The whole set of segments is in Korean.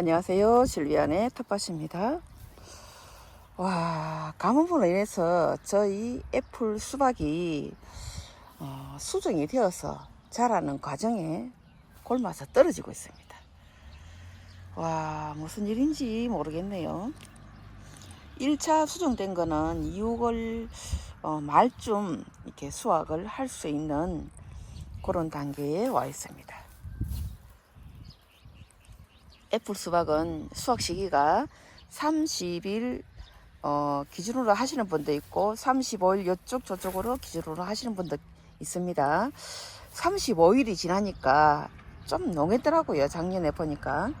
안녕하세요. 실비안의 텃밭입니다. 와, 가뭄으로 인해서 저희 애플 수박이 어, 수정이 되어서 자라는 과정에 골마서 떨어지고 있습니다. 와, 무슨 일인지 모르겠네요. 1차 수정된 거는 6월 어, 말쯤 이렇게 수확을 할 수 있는 그런 단계에 와 있습니다. 애플 수박은 수확 시기가 30일 어, 기준으로 하시는 분도 있고 35일 이쪽 저쪽으로 기준으로 하시는 분도 있습니다. 35일이 지나니까 좀 농했더라고요. 작년에 보니까.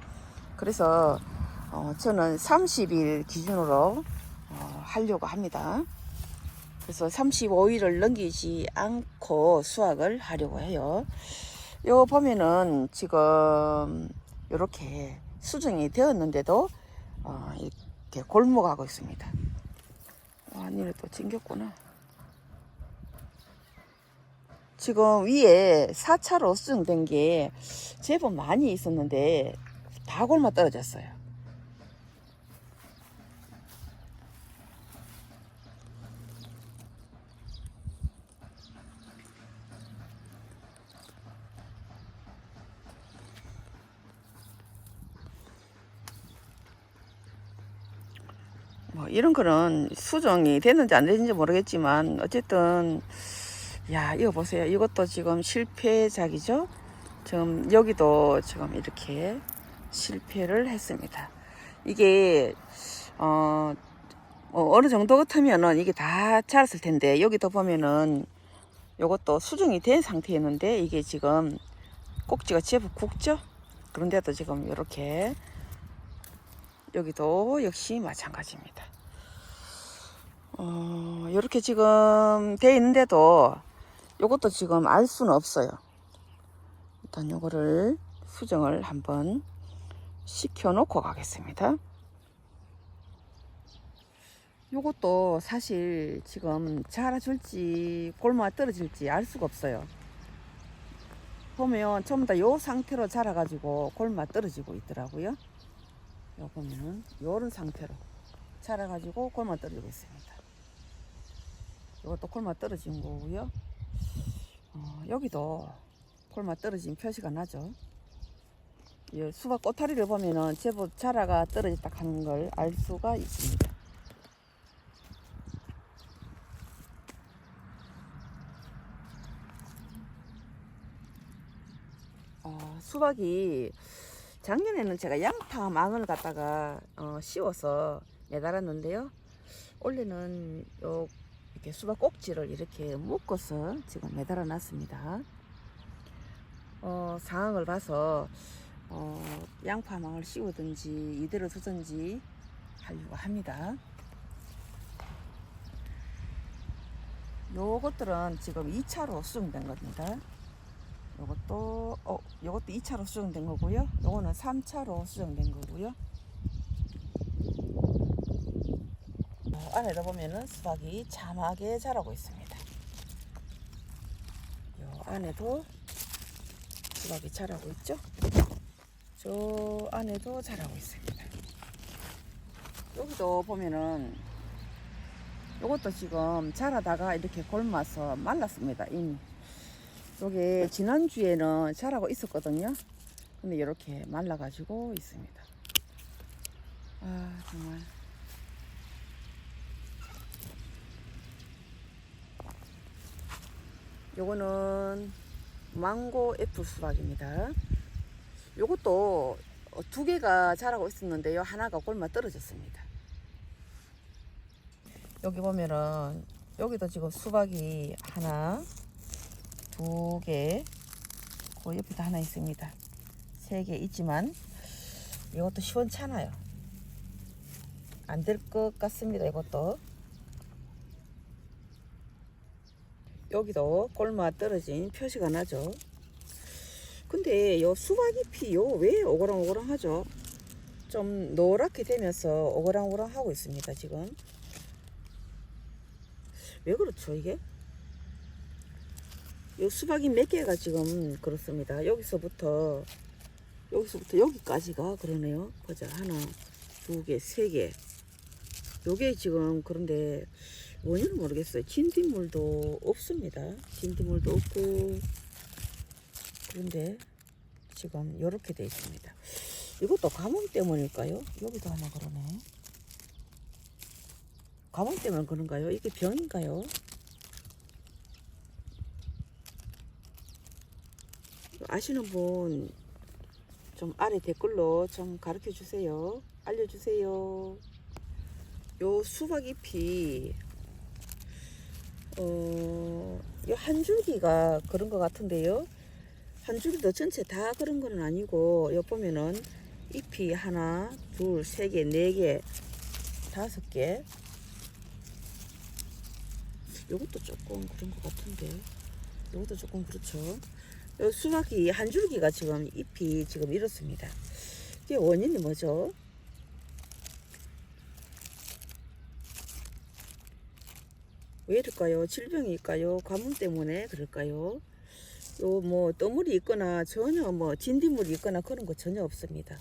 그래서 어, 저는 30일 기준으로 어, 하려고 합니다. 그래서 35일을 넘기지 않고 수확을 하려고 해요. 요 보면은 지금 이렇게 수정이 되었는데도 어, 이렇게 골목하고 있습니다. 와, 니네 또 찡겼구나. 지금 위에 4차로 수정된 게 제법 많이 있었는데 다 골마 떨어졌어요. 뭐 이런 거는 수정이 됐는지 안 됐는지 모르겠지만 어쨌든 야 이거 보세요. 이것도 지금 실패작이죠? 지금 여기도 지금 이렇게 실패를 했습니다. 이게 어, 어 어느 정도 같으면은 이게 다 자랐을 텐데 여기도 보면은 요것도 수정이 된 상태였는데 이게 지금 꼭지가 제법 굵죠? 그런데도 지금 이렇게 여기도 역시 마찬가지입니다. 어, 이렇게 지금 돼 있는데도 이것도 지금 알 수는 없어요. 일단 요거를 수정을 한번 시켜 놓고 가겠습니다. 요것도 사실 지금 자라줄지 골마 떨어질지 알 수가 없어요. 보면 전부 다 요 상태로 자라가지고 골마 떨어지고 있더라고요. 요 보면은 요런 상태로 자라가지고 골마 떨어지고 있습니다. 이것도 골마 떨어진 거고요. 어, 여기도 골마 떨어진 표시가 나죠. 이 수박 꼬타리를 보면은 제법 자라가 떨어졌다 하는 걸 알 수가 있습니다. 어, 수박이 작년에는 제가 양파 망을 갖다가 어, 씌워서 매달았는데요. 올해는 요 이렇게 수박 꼭지를 이렇게 묶어서 지금 매달아 놨습니다. 어, 상황을 봐서 어, 양파망을 씌우든지 이대로 두든지 하려고 합니다. 요것들은 지금 2차로 수정된 겁니다. 요것도 어 요것도 2차로 수정된 거고요. 요거는 3차로 수정된 거고요. 어, 안에다 보면은 수박이 참하게 자라고 있습니다. 요 안에도 수박이 자라고 있죠. 저 안에도 자라고 있습니다. 여기도 보면은 요것도 지금 자라다가 이렇게 골마서 말랐습니다. 이미. 요게 지난주에는 자라고 있었거든요. 근데 이렇게 말라가지고 있습니다. 아, 정말. 요거는 망고 애플 수박입니다. 요것도 두 개가 자라고 있었는데요. 하나가 골마 떨어졌습니다. 여기 보면은 여기도 지금 수박이 하나, 두 개, 그 옆에도 하나 있습니다. 세 개 있지만 이것도 시원찮아요. 안 될 것 같습니다. 이것도 여기도 골마 떨어진 표시가 나죠. 근데 요 수박잎이 요 왜 오그랑오그랑 하죠? 좀 노랗게 되면서 오그랑오그랑 하고 있습니다. 지금 왜 그렇죠 이게? 요 수박이 몇 개가 지금 그렇습니다. 여기서부터 여기서부터 여기까지가 그러네요. 보자. 하나, 두 개, 세 개. 요게 지금 그런데 원인은 모르겠어요. 진딧물도 없습니다. 진딧물도 없고 그런데 지금 이렇게 돼 있습니다. 이것도 가뭄 때문일까요? 여기도 하나 그러네. 가뭄 때문에 그런가요? 이게 병인가요? 아시는 분 좀 아래 댓글로 좀 가르쳐 주세요. 알려주세요. 요 수박 잎이 어, 요한 줄기가 그런 것 같은데요. 한 줄기도 전체 다 그런 건 아니고 요 보면은 잎이 하나, 둘, 세 개, 네 개, 다섯 개. 요것도 조금 그런 것 같은데. 요것도 조금 그렇죠. 요 수박이 한 줄기가 지금 잎이 지금 이렇습니다. 이게 원인이 뭐죠? 왜 이럴까요? 질병일까요? 가뭄 때문에 그럴까요? 요 뭐 떠물이 있거나 전혀 뭐 진딧물이 있거나 그런 거 전혀 없습니다.